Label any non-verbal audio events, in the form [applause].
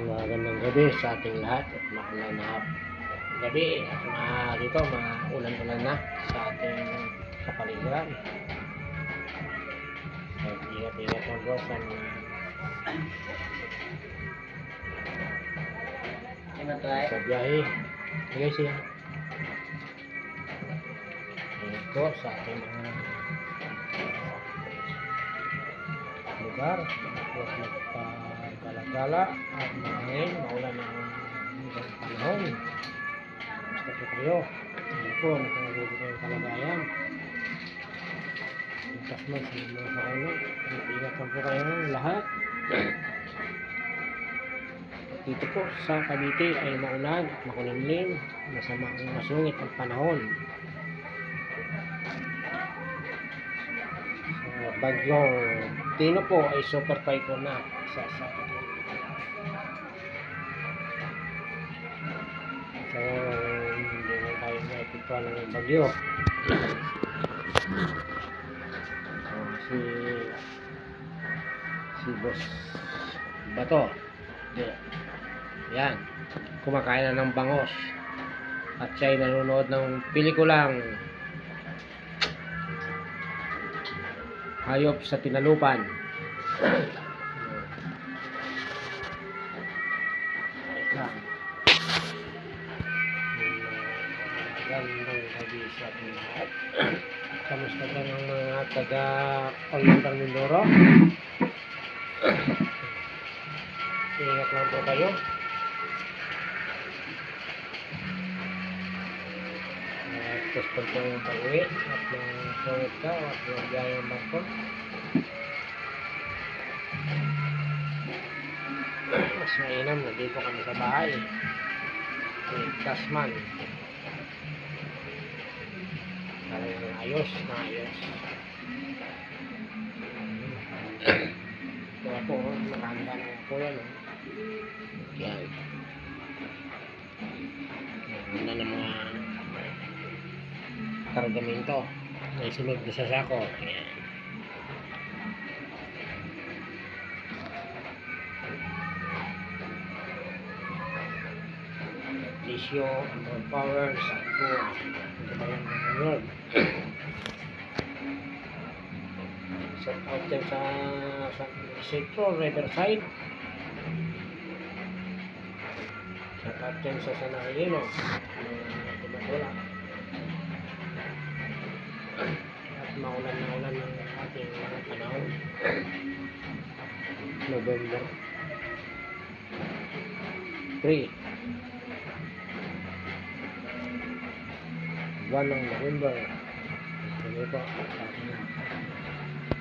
Magandang gabi sa ating lahat at maulan na gabi at ma dito maulan-ulan na sa ating kapaligiran. At ingat-ingat lang po sa mga sa biyahe. Sige siya. Ingat po sa ating mga lugar. Huwag magpagala-gala at mahangin, maulan ng panahon. Basta po kayo. Hindi po, nakakagulo kayong kalagayan. Ligtas mo sa mga sakuna. Ingat lang po kayo lahat. Dito po sa Cavite ay maulan at makulimlim. Masama ang masungit ang panahon. Bagyong Tino po ay super typhoon na sa sa naipituan ng bagyo. So, si si Boss Bato. Di. Yan. Kumakain na ng bangos. At siya ay nanonood ng pelikulang Hayop sa Tinalupan. Lang. Magandang gabi sa ating lahat. [clears throat] Kamusta ka ng mga taga Olmentang Mindoro? [clears throat] Ingat lang po kayo. At gusto po yung pag-uwi at masungit ka at magyaya ang bangko. Mas mainam, nandito kami sa bahay. Ligtas man. Talagang ayos na ayos. Kaya po, nakahanda na po yan. Oh. Yan. Nakahanda ng mga kargamento. May sunod na sa sako. Yan. Lisyo, more power, sako. Ito ba yung mga yun? Set out din sa, sa Central Riverside. Set out din sa San Angelino. Mga tumatula. At maulan na ulan ng ating mga panahon. [clears throat] November 3. Buwan ng November. Ano po? Sa